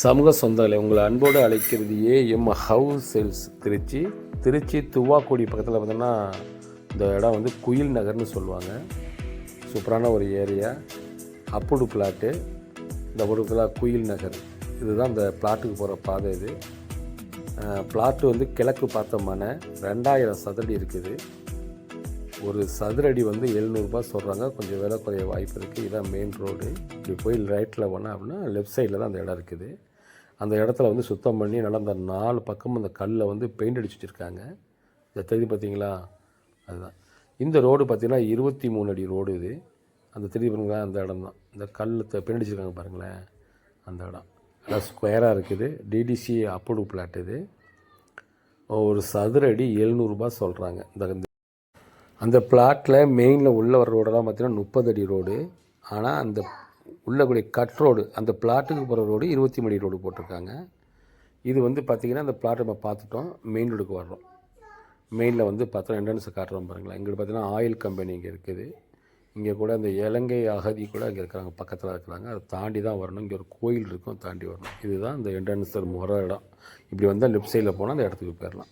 சமூக சொந்தங்களை உங்களை அன்போடு அழைக்கிறது AM house sales Trichy. Trichy Thuvakudi பக்கத்தில் பார்த்தீங்கன்னா இந்த இடம் வந்து குயில் நகர்னு சொல்லுவாங்க. சூப்பரான ஒரு ஏரியா. அப்புடு பிளாட்டு. இந்த ஒரு பிளாட் குயில் நகர். இதுதான் இந்த பிளாட்டுக்கு போகிற பாதை இது. பிளாட்டு வந்து கிழக்கு பார்த்த மனை. ரெண்டாயிரம் சதுரடி இருக்குது. ஒரு சதுரடி வந்து எழுநூறுபா சொல்கிறாங்க கொஞ்சம் விலை குறைய வாய்ப்பு இருக்குது இதான் மெயின் ரோடு இப்படி போய் ரைட்டில் போனால் அப்படின்னா லெஃப்ட் சைடில் தான் அந்த இடம் இருக்குது. அந்த இடத்துல வந்து சுத்தம் பண்ணி நல்லா அந்த நாலு பக்கம் அந்த கல்லை வந்து பெயிண்ட் அடிச்சு வச்சுருக்காங்க. இந்த தெரியுது பார்த்தீங்களா? அதுதான். இந்த ரோடு பார்த்தீங்கன்னா இருபத்தி மூணு அடி ரோடு இது. அந்த தெரியுது பாருங்களா அந்த இடம் தான் இந்த கல் பெயிண்ட் அடிச்சிருக்காங்க பாருங்களேன். அந்த இடம். நல்லா ஸ்கொயராக இருக்குது. டிடிசி அப்ரூவ் பிளாட் இது. ஒரு சதுரடி எழுநூறுபா சொல்கிறாங்க இந்த அந்த பிளாட்டில் மெயினில் உள்ள வர ரோடெல்லாம் பார்த்திங்கன்னா முப்பது அடி ரோடு. ஆனால் அந்த உள்ளக்கூடிய கட் ரோடு அந்த பிளாட்டுக்கு போகிற ரோடு இருபத்தி மணி ரோடு போட்டிருக்காங்க. இது வந்து பார்த்திங்கன்னா அந்த பிளாட் நம்ம பார்த்துட்டோம். மெயின் ரோடுக்கு வர்றோம். மெயினில் வந்து பார்த்தோம் என்ட்ரன்ஸை காட்டுறோம் பாருங்களேன். இங்கே பார்த்தீங்கன்னா ஆயில் கம்பெனி இங்கே இருக்குது. இங்கே கூட அந்த இலங்கை அகதி கூட இங்கே இருக்கிறாங்க. பக்கத்தில் இருக்கிறாங்க. அதை தாண்டி தான் வரணும். இங்கே ஒரு கோயில் இருக்கும் தாண்டி வரணும். இதுதான் இந்த என்ட்ரன்ஸ் முறை இடம். இப்படி வந்தால் லெஃப்ட் சைடில் போனால் அந்த இடத்துக்கு போயிடலாம்.